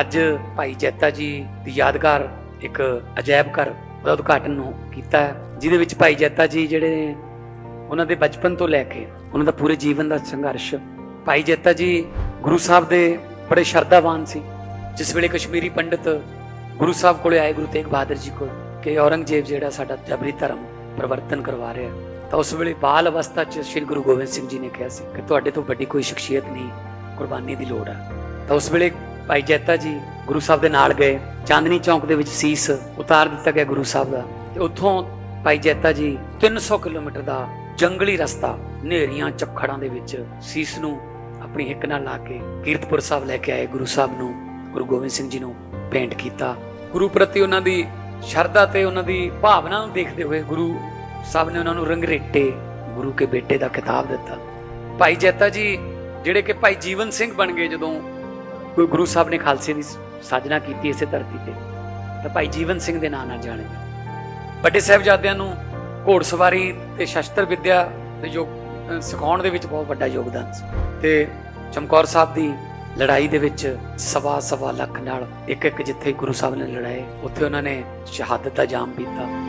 ਅੱਜ ਭਾਈ ਜੈਤਾ ਜੀ ਦੀ ਯਾਦਗਾਰ ਇੱਕ ਅਜਾਇਬ ਘਰ ਦਾ ਉਦਘਾਟਨ ਨੂੰ ਕੀਤਾ ਹੈ, ਜਿਹਦੇ ਵਿੱਚ ਭਾਈ ਜੈਤਾ ਜੀ ਜਿਹੜੇ ਨੇ ਉਹਨਾਂ ਦੇ ਬਚਪਨ ਤੋਂ ਲੈ ਕੇ ਉਹਨਾਂ ਦਾ ਪੂਰੇ ਜੀਵਨ ਦਾ ਸੰਘਰਸ਼। ਭਾਈ ਜੈਤਾ ਜੀ ਗੁਰੂ ਸਾਹਿਬ ਦੇ ਬੜੇ ਸ਼ਰਧਾਵਾਨ ਸੀ। ਜਿਸ ਵੇਲੇ ਕਸ਼ਮੀਰੀ ਪੰਡਿਤ ਗੁਰੂ ਸਾਹਿਬ ਕੋਲੇ ਆਏ ਗੁਰੂ ਤੇਗ ਬਹਾਦਰ ਜੀ ਕੋਲ ਕਿ ਔਰੰਗਜ਼ੇਬ ਜਿਹੜਾ ਸਾਡਾ ਜਬਰੀ ਧਰਮ ਪਰਿਵਰਤਨ ਕਰਵਾ ਰਿਹਾ। ਤਾਂ ਉਸ ਵੇਲੇ ਬਾਲ ਅਵਸਥਾ 'ਚ ਸ੍ਰੀ ਗੁਰੂ ਗੋਬਿੰਦ ਸਿੰਘ ਜੀ ਨੇ ਕਿਹਾ ਸੀ ਕਿ ਤੁਹਾਡੇ ਤੋਂ ਵੱਡੀ ਕੋਈ ਸ਼ਖਸੀਅਤ ਨਹੀਂ ਕੁਰਬਾਨੀ ਦੀ ਲੋੜ ਆ। ਤਾਂ ਉਸ ਵੇਲੇ ਭਾਈ ਜੈਤਾ ਜੀ ਗੁਰੂ ਸਾਹਿਬ ਦੇ ਨਾਲ ਗਏ। ਚਾਂਦਨੀ ਚੌਂਕ ਦੇ ਵਿੱਚ ਸੀਸ ਉਤਾਰ ਦਿੱਤਾ ਗਿਆ ਗੁਰੂ ਸਾਹਿਬ ਦਾ। ਤੇ ਉੱਥੋਂ ਭਾਈ ਜੈਤਾ ਜੀ 300 ਕਿਲੋਮੀਟਰ ਦਾ ਜੰਗਲੀ ਰਸਤਾ ਨੇਰੀਆਂ ਚੱਖੜਾਂ ਦੇ ਵਿੱਚ ਸੀਸ ਨੂੰ ਆਪਣੀ ਹਿੱਕ ਨਾਲ ਲਾ ਕੇ ਕੀਰਤਪੁਰ ਸਾਹਿਬ ਲੈ ਕੇ ਆਏ ਗੁਰੂ ਸਾਹਿਬ ਨੂੰ, ਗੁਰੂ ਗੋਬਿੰਦ ਸਿੰਘ ਜੀ ਨੂੰ ਭੇਂਟ ਕੀਤਾ। ਗੁਰੂ ਪ੍ਰਤੀ ਉਹਨਾਂ ਦੀ ਸ਼ਰਧਾ ਤੇ ਉਹਨਾਂ ਦੀ ਭਾਵਨਾ ਨੂੰ ਦੇਖਦੇ ਹੋਏ ਗੁਰੂ ਸਾਹਿਬ ਨੇ ਉਹਨਾਂ ਨੂੰ ਰੰਗਰੇਟੇ ਗੁਰੂ ਕੇ ਬੇਟੇ ਦਾ ਖਿਤਾਬ ਦਿੱਤਾ। ਭਾਈ ਜੈਤਾ ਜੀ, ਜਿਹੜੇ ਕਿ ਭਾਈ ਜੀਵਨ ਸਿੰਘ ਬਣ ਗਏ ਜਦੋਂ ਕੋਈ ਗੁਰੂ ਸਾਹਿਬ ਨੇ ਖਾਲਸੇ ਦੀ ਸਾਜਨਾ ਕੀਤੀ ਇਸੇ ਧਰਤੀ ਤੇ, ਤਾਂ ਭਾਈ ਜੀਵਨ ਸਿੰਘ ਦੇ ਨਾਂ ਨਾਲ ਜਾਣੇ। ਵੱਡੇ ਸਾਹਿਬਜ਼ਾਦਿਆਂ ਨੂੰ ਘੋੜ ਸਵਾਰੀ ਤੇ ਸ਼ਸਤਰ ਵਿੱਦਿਆ ਦੇ ਜੋ ਸਿਖਾਉਣ ਦੇ ਵਿੱਚ ਬਹੁਤ ਵੱਡਾ ਯੋਗਦਾਨ ਸੀ। ਤੇ ਚਮਕੌਰ ਸਾਹਿਬ ਦੀ ਲੜਾਈ ਦੇ ਵਿੱਚ ਸਵਾ ਸਵਾ ਲੱਖ ਨਾਲ ਇੱਕ ਇੱਕ ਜਿੱਥੇ ਗੁਰੂ ਸਾਹਿਬ ਨੇ ਲੜਾਏ, ਉੱਥੇ ਉਹਨਾਂ ਨੇ ਸ਼ਹਾਦਤ ਦਾ ਜਾਮ ਪੀਤਾ।